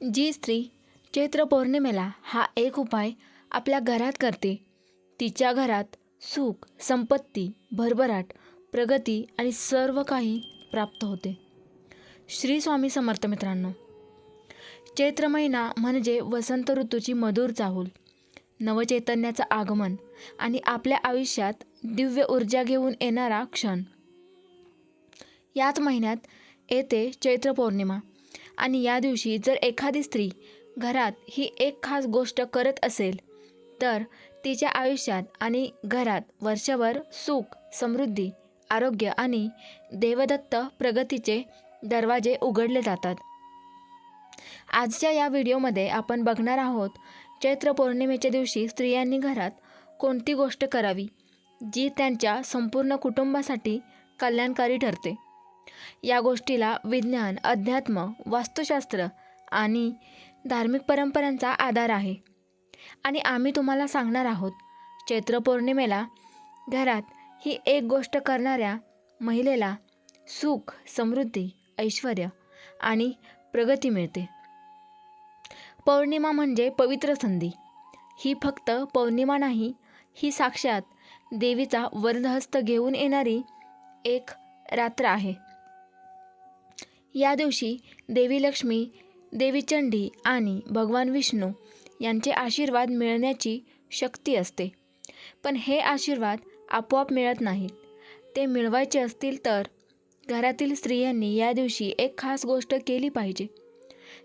जी स्त्री चैत्र पौर्णिमेला हा एक उपाय आपल्या घरात करते. तिच्या घरात सुख संपत्ती भरभराट प्रगती आणि सर्व काही प्राप्त होते. श्री स्वामी समर्थ मित्रांनो चैत्र महिना म्हणजे वसंत ऋतूची मधुर चाहूल. नवचैतन्याचं आगमन आणि आपल्या आयुष्यात दिव्य ऊर्जा घेऊन येणारा क्षण. याच महिन्यात येते चैत्र पौर्णिमा. आणि या दिवशी जर एखादी स्त्री घरात ही एक खास गोष्ट करत असेल तर तिच्या आयुष्यात आणि घरात वर्षभर सुख समृद्धी आरोग्य आणि देवदत्त प्रगतीचे दरवाजे उघडले जातात. आजच्या या व्हिडिओमध्ये आपण बघणार आहोत चैत्र पौर्णिमेच्या दिवशी स्त्रियांनी घरात कोणती गोष्ट करावी जी त्यांच्या संपूर्ण कुटुंबासाठी कल्याणकारी ठरते. या गोष्टीला विज्ञान अध्यात्म वास्तुशास्त्र आणि धार्मिक परंपरांचा आधार आहे. आणि आम्ही तुम्हाला सांगणार आहोत चैत्र पौर्णिमेला घरात ही एक गोष्ट करणाऱ्या महिलेला सुख समृद्धी ऐश्वर आणि प्रगती मिळते. पौर्णिमा म्हणजे पवित्र संधी. ही फक्त पौर्णिमा नाही ही साक्षात देवीचा वरदहस्त घेऊन येणारी एक रात्र आहे. या दिवशी देवी लक्ष्मी देवी चंडी आणि भगवान विष्णू यांचे आशीर्वाद मिळण्याची शक्ती असते. पण हे आशीर्वाद आपोआप मिळत नाहीत. ते मिळवायचे असतील तर घरातील स्त्रियांनी या दिवशी एक खास गोष्ट केली पाहिजे.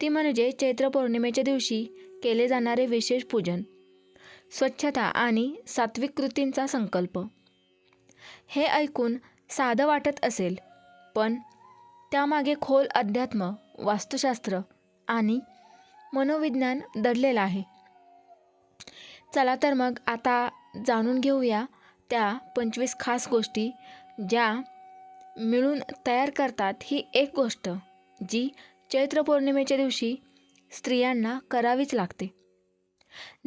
ती म्हणजे चैत्र पौर्णिमेच्या दिवशी केले जाणारे विशेष पूजन स्वच्छता आणि सात्विक कृतींचा संकल्प. हे ऐकून साधं वाटत असेल पण त्यामागे खोल अध्यात्म वास्तुशास्त्र आणि मनोविज्ञान दडलेलं आहे. चला तर मग आता जाणून घेऊया त्या पंचवीस खास गोष्टी ज्या मिळून तयार करतात ही एक गोष्ट जी चैत्र पौर्णिमेच्या दिवशी स्त्रियांना करावीच लागते.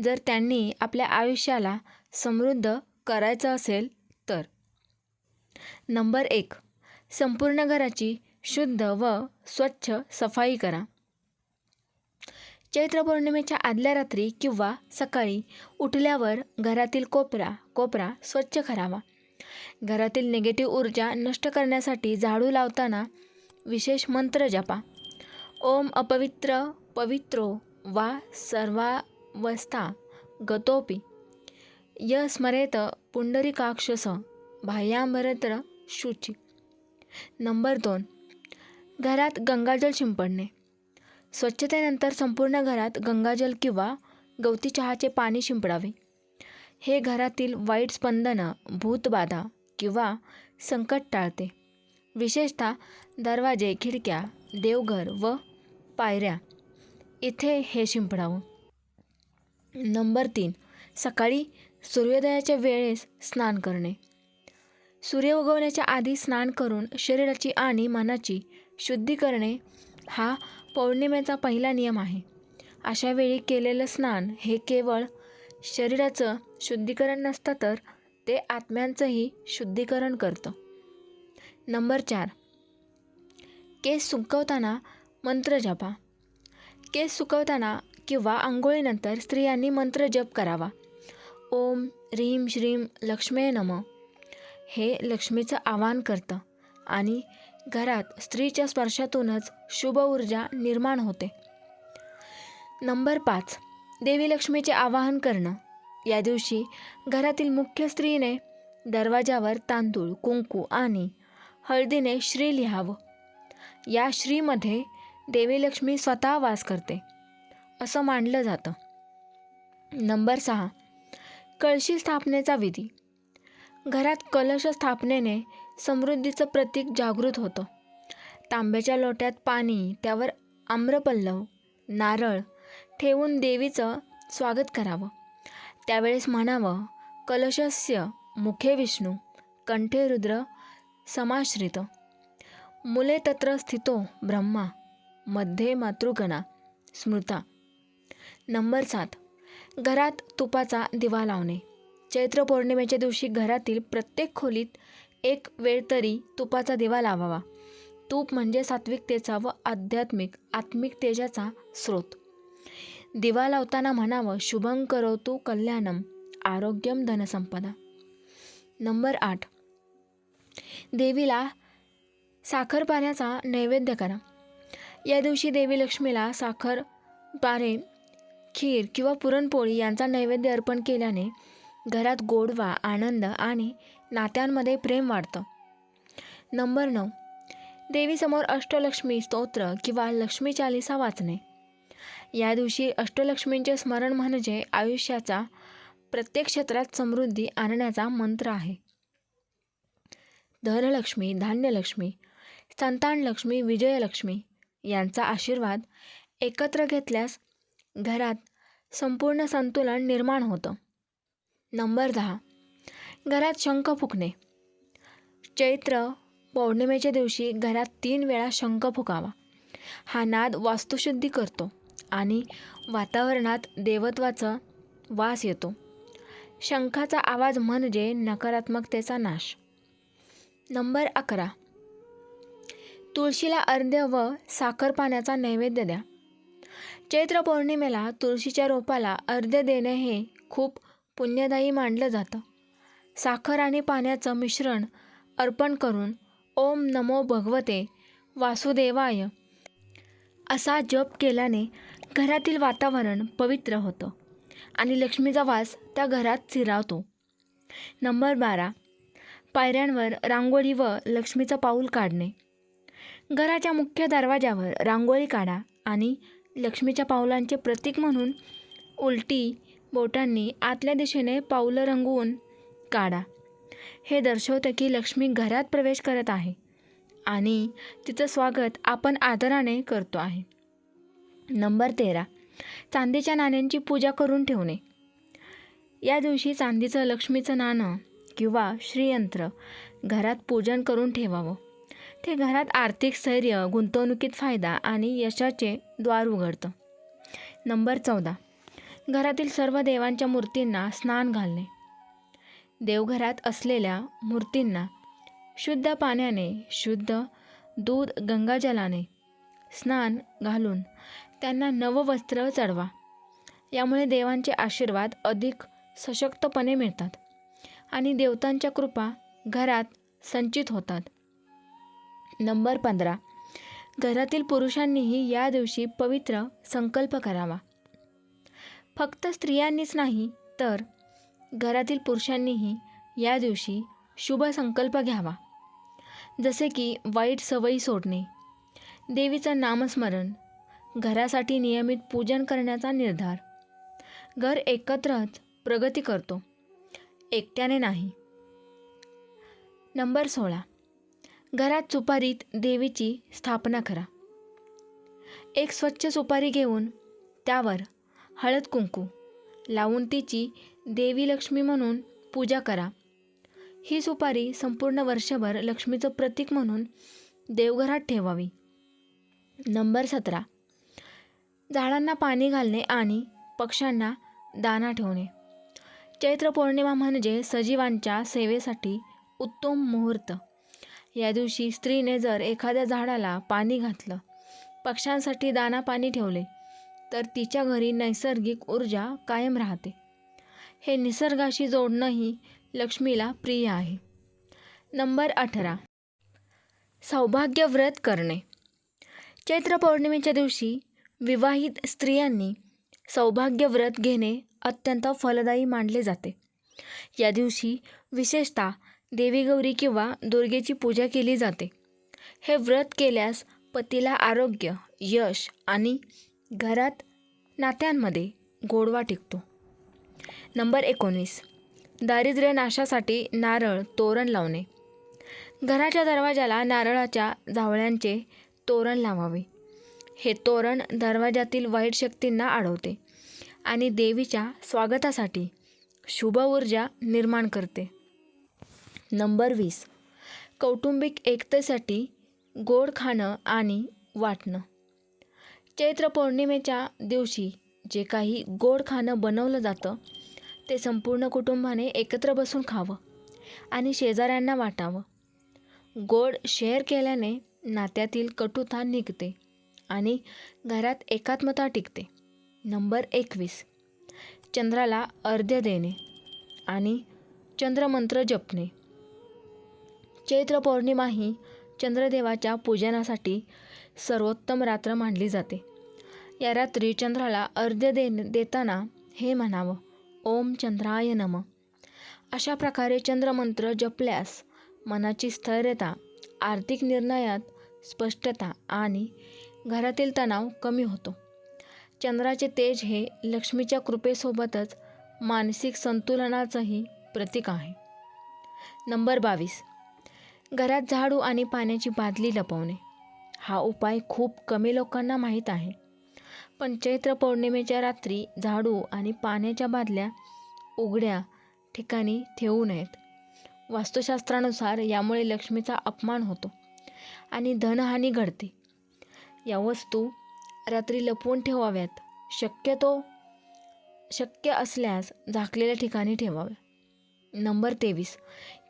जर त्यांनी आपल्या आयुष्याला समृद्ध करायचं असेल तर. नंबर एक संपूर्ण घराची शुद्ध व स्वच्छ सफाई करा. चैत्र पौर्णिमेच्या आदल्या रात्री किंवा सकाळी उठल्यावर घरातील कोपरा कोपरा स्वच्छ करावा. घरातील निगेटिव्ह ऊर्जा नष्ट करण्यासाठी झाडू लावताना विशेष मंत्र जपा. ओम अपवित्र पवित्रो वा सर्वावस्था गतोपी य स्मरेत पुंडरिकाक्षस बाह्यामरत्र शुची. नंबर दोन. घरात गंगाजल शिंपडणे. स्वच्छतेनंतर संपूर्ण घरात गंगाजल किंवा गवती चहाचे पाणी शिंपडावे. हे घरातील वाईट स्पंदनं भूतबाधा किंवा संकट टाळते. विशेषतः दरवाजे खिडक्या देवघर व पायऱ्या. इथे हे शिंपडावं. नंबर तीन. सकाळी सूर्योदयाच्या वेळेस स्नान करणे. सूर्य उगवण्याच्या आधी स्नान करून शरीराची आणि मनाची शुद्धी करणे हा पौर्णिमेचा पहिला नियम आहे. अशा वेळी केलेलं स्नान हे केवळ शरीराचं शुद्धीकरण नसतं तर ते आत्म्यांचंही शुद्धीकरण करतं. नंबर चार. केस सुकवताना मंत्र जपा. केस सुकवताना किंवा आंघोळीनंतर स्त्रियांनी मंत्र जप करावा. ओम ह्रीम श्रीम लक्ष्मे नम. हे लक्ष्मीचं आवाहन करतं आणि घरात स्त्रीच्या स्पर्शातूनच शुभ ऊर्जा निर्माण होते. नंबर पाच. देवी लक्ष्मीचे आवाहन करणं. या दिवशी घरातील मुख्य स्त्रीने दरवाजावर तांदूळ कुंकू आणि हळदीने श्री लिहावं. या श्रीमध्ये देवी लक्ष्मी स्वतः वास करते असं मानलं जातं. नंबर सहा. कळशी स्थापनेचा विधी. घरात कलश स्थापनेने समृद्धीचं प्रतीक जागृत होतं. तांब्याच्या लोट्यात पाणी त्यावर आम्रपल्लव नारळ ठेवून देवीचं स्वागत करावं. त्यावेळेस म्हणावं कलशस्य मुखे विष्णू कंठे रुद्र समाश्रित. मुले तत्र स्थितो ब्रह्मा मध्ये मातृगणा स्मृता. नंबर सात. घरात तुपाचा दिवा लावणे. चैत्र पौर्णिमेच्या दिवशी घरातील प्रत्येक खोलीत एक वेळ तरी तुपाचा दिवा लावावा. तूप म्हणजे सात्विकतेचा व आध्यात्मिक आत्मिक तेजाचा स्रोत. दिवा लावताना म्हणावं शुभं करवतो कल्याणम आरोग्यम धनसंपदा. नंबर आठ. देवीला साखर पाण्याचा नैवेद्य करा. या दिवशी देवी लक्ष्मीला साखर पारे खीर किंवा पुरणपोळी यांचा नैवेद्य अर्पण केल्याने घरात गोडवा आनंद आणि नात्यांमध्ये प्रेम वाढतं. नंबर नऊ. देवीसमोर अष्टलक्ष्मी स्तोत्र किंवा लक्ष्मी चालिसा वाचणे. या दिवशी अष्टलक्ष्मींचे स्मरण म्हणजे आयुष्याचा प्रत्येक क्षेत्रात समृद्धी आणण्याचा मंत्र आहे. धनलक्ष्मी धान्यलक्ष्मी संतानलक्ष्मी विजयलक्ष्मी यांचा आशीर्वाद एकत्र घेतल्यास घरात संपूर्ण संतुलन निर्माण होतं. नंबर दहा. घरात शंख फुकणे. चैत्र पौर्णिमेच्या दिवशी घरात तीन वेळा शंख फुकावा. हा नाद वास्तुशुद्धी करतो आणि वातावरणात देवत्वाचा वास येतो. शंखाचा आवाज म्हणजे नकारात्मकतेचा नाश. नंबर अकरा. तुळशीला अर्ध्य व साखर पाण्याचा नैवेद्य द्या. चैत्र पौर्णिमेला तुळशीच्या रोपाला अर्ध्य देणे हे खूप पुण्यदायी मानलं जातं. साखर आणि पाण्याचं मिश्रण अर्पण करून ओम नमो भगवते वासुदेवाय. असा जप केल्याने घरातील वातावरण पवित्र होतं आणि लक्ष्मीचा वास त्या घरात चिरावतो नंबर बारा. पायऱ्यांवर रांगोळी व लक्ष्मीचं पाऊल काढणे. घराच्या मुख्य दरवाजावर रांगोळी काढा आणि लक्ष्मीच्या पावलांचे प्रतीक म्हणून उलटी बोटांनी आतल्या दिशेने पाऊलं रंगवून काढा. हे दर्शवतं की लक्ष्मी घरात प्रवेश करत आहे आणि तिचं स्वागत आपण आदराने करतो आहे. नंबर तेरा. चांदीच्या नाण्यांची पूजा करून ठेवणे. या दिवशी चांदीचं लक्ष्मीचं नाणं किंवा श्रीयंत्र घरात पूजन करून ठेवावं. ते घरात आर्थिक स्थैर्य गुंतवणुकीत फायदा आणि यशाचे द्वार उघडतं. नंबर चौदा. घरातील सर्व देवांच्या मूर्तींना स्नान घालणे. देवघरात असलेल्या मूर्तींना शुद्ध पाण्याने शुद्ध दूध गंगाजलाने स्नान घालून त्यांना नववस्त्र चढवा. यामुळे देवांचे आशीर्वाद अधिक सशक्तपणे मिळतात आणि देवतांच्या कृपा घरात संचित होतात. नंबर पंधरा. घरातील पुरुषांनीही या दिवशी पवित्र संकल्प करावा. फक्त स्त्रियांनीच नाही तर घरातील पुरुषांनीही या दिवशी शुभ संकल्प घ्यावा. जसे की वाईट सवयी सोडणे देवीचं नामस्मरण घरासाठी नियमित पूजन करण्याचा निर्धार. घर एकत्रच प्रगती करतो एकट्याने नाही. नंबर सोळा. घरात सुपारीत देवीची स्थापना करा. एक स्वच्छ सुपारी घेऊन त्यावर हळद कुंकू. लावून तिची देवी लक्ष्मी म्हणून पूजा करा. ही सुपारी संपूर्ण वर्षभर लक्ष्मीचं प्रतीक म्हणून देवघरात ठेवावी. नंबर सतरा. झाडांना पाणी घालणे आणि पक्ष्यांना दाना ठेवणे. चैत्र पौर्णिमा म्हणजे सजीवांच्या सेवेसाठी उत्तम मुहूर्त. या दिवशी स्त्रीने जर एखाद्या झाडाला पाणी घातलं पक्ष्यांसाठी दाना पाणी ठेवले तर तिच्या घरी नैसर्गिक ऊर्जा कायम राहते. हे निसर्गाशी जोडणंही लक्ष्मीला प्रिय आहे. नंबर अठरा. सौभाग्य व्रत करणे. चैत्र पौर्णिमेच्या दिवशी विवाहित स्त्रियांनी सौभाग्य व्रत घेणे अत्यंत फलदायी मानले जाते. या दिवशी विशेषतः देवी गौरी किंवा दुर्गेची पूजा केली जाते. हे व्रत केल्यास पतीला आरोग्य यश आणि घरात नात्यांमध्ये गोडवा टिकतो. नंबर एकोणीस दारिद्र्य नाशासाठी नारळ तोरण लावणे. घराच्या दरवाजाला नारळाच्या जावळ्यांचे तोरण लावावे. हे तोरण दरवाजातील वाईट शक्तींना अडवते आणि देवीच्या स्वागतासाठी शुभ ऊर्जा निर्माण करते. नंबर वीस. कौटुंबिक एकतेसाठी गोड खाणं आणि वाटणं. चैत्र पौर्णिमेच्या दिवशी जे काही गोड खाणं बनवलं जातं ते संपूर्ण कुटुंबाने एकत्र बसून खावं आणि शेजाऱ्यांना वाटावं. गोड शेअर केल्याने नात्यातील कटुता निघते आणि घरात एकात्मता टिकते. नंबर एकवीस. चंद्राला अर्ध्य देणे आणि चंद्रमंत्र जपणे. चैत्र पौर्णिमा ही चंद्रदेवाच्या पूजनासाठी सर्वोत्तम रात्र मानली जाते. या रात्री चंद्राला अर्ध्य दे देताना हे म्हणावं ओम चंद्राय नम. अशा प्रकारे चंद्रमंत्र जपल्यास मनाची स्थैर्यता आर्थिक निर्णयात स्पष्टता आणि घरातील तणाव कमी होतो. चंद्राचे तेज हे लक्ष्मीच्या कृपेसोबतच मानसिक संतुलनाचंही प्रतीक आहे. नंबर बावीस. घरात झाडू आणि पाण्याची बादली लपवणे. हा उपाय खूप कमी लोकांना माहीत आहे. पण चैत्र पौर्णिमेच्या रात्री झाडू आणि पाण्याच्या बादल्या उघड्या ठिकाणी ठेवू नयेत. वास्तुशास्त्रानुसार यामुळे लक्ष्मीचा अपमान होतो आणि धनहानी घडते. या वस्तू रात्री लपवून ठेवाव्यात शक्यतो शक्य असल्यास झाकलेल्या ठिकाणी ठेवाव्या. नंबर तेवीस.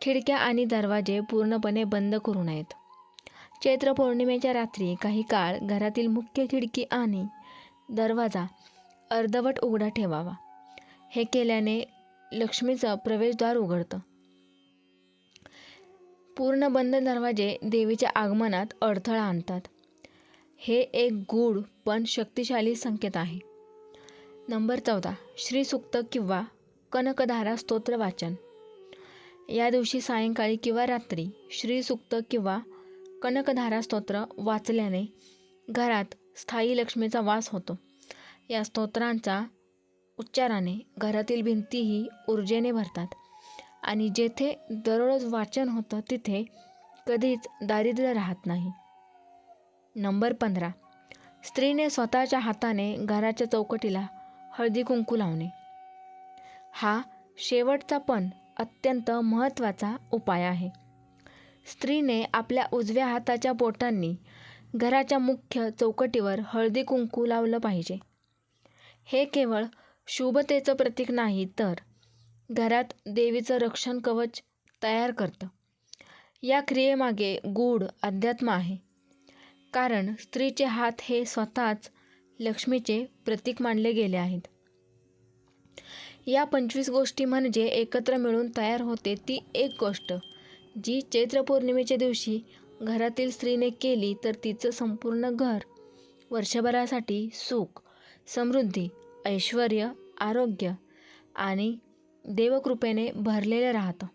खिडक्या आणि दरवाजे पूर्णपणे बंद करू नयेत. चैत्र पौर्णिमेच्या रात्री काही काळ घरातील मुख्य खिडकी आणि दरवाजा अर्धवट उघडा ठेवावा. हे केल्याने लक्ष्मीचं प्रवेशद्वार उघडतं. पूर्ण बंद दरवाजे देवीच्या आगमनात अडथळा आणतात. हे एक गूढ पण शक्तिशाली संकेत आहे. नंबर चौदा. श्रीसुक्त किंवा कनकधारा स्तोत्र वाचन. या दिवशी सायंकाळी किंवा रात्री श्रीसुक्त किंवा कनकधारा स्तोत्र वाचल्याने घरात स्थायी लक्ष्मीचा वास होतो. या स्तोत्रांचा उच्चाराने घरातील भिंतीही ऊर्जेने भरतात आणि जेथे दररोज वाचन होतं तिथे कधीच दारिद्र्य राहत नाही. नंबर पंधरा. स्त्रीने स्वतःच्या हाताने घराच्या चौकटीला हळदी कुंकू लावणे. हा शेवटचा पण अत्यंत महत्त्वाचा उपाय आहे. स्त्रीने आपल्या उजव्या हाताच्या बोटांनी घराच्या मुख्य चौकटीवर हळदी कुंकू लावलं पाहिजे. हे केवळ शुभतेचं प्रतीक नाही तर घरात देवीचं रक्षण कवच तयार करतं. या क्रियेमागे गूढ अध्यात्म आहे. कारण स्त्रीचे हात हे स्वतःच लक्ष्मीचे प्रतीक मानले गेले आहेत. या पंचवीस गोष्टी म्हणजे एकत्र मिळून तयार होते ती एक गोष्ट. जी चैत्र पौर्णिमेच्या दिवशी घरातील स्त्रीने केली तर तिचं संपूर्ण घर वर्षभरासाठी सुख समृद्धी ऐश्वर आरोग्य आणि देवकृपेने भरलेलं राहतं.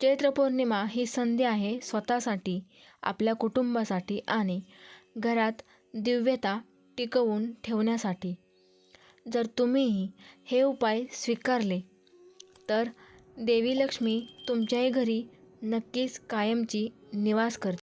चैत्र पौर्णिमा ही संधी आहे स्वतःसाठी आपल्या कुटुंबासाठी आणि घरात दिव्यता टिकवून ठेवण्यासाठी. जर तुम्हीही हे उपाय स्वीकारले तर देवी लक्ष्मी तुमच्याही घरी नक्कीच कायमची निवास करते.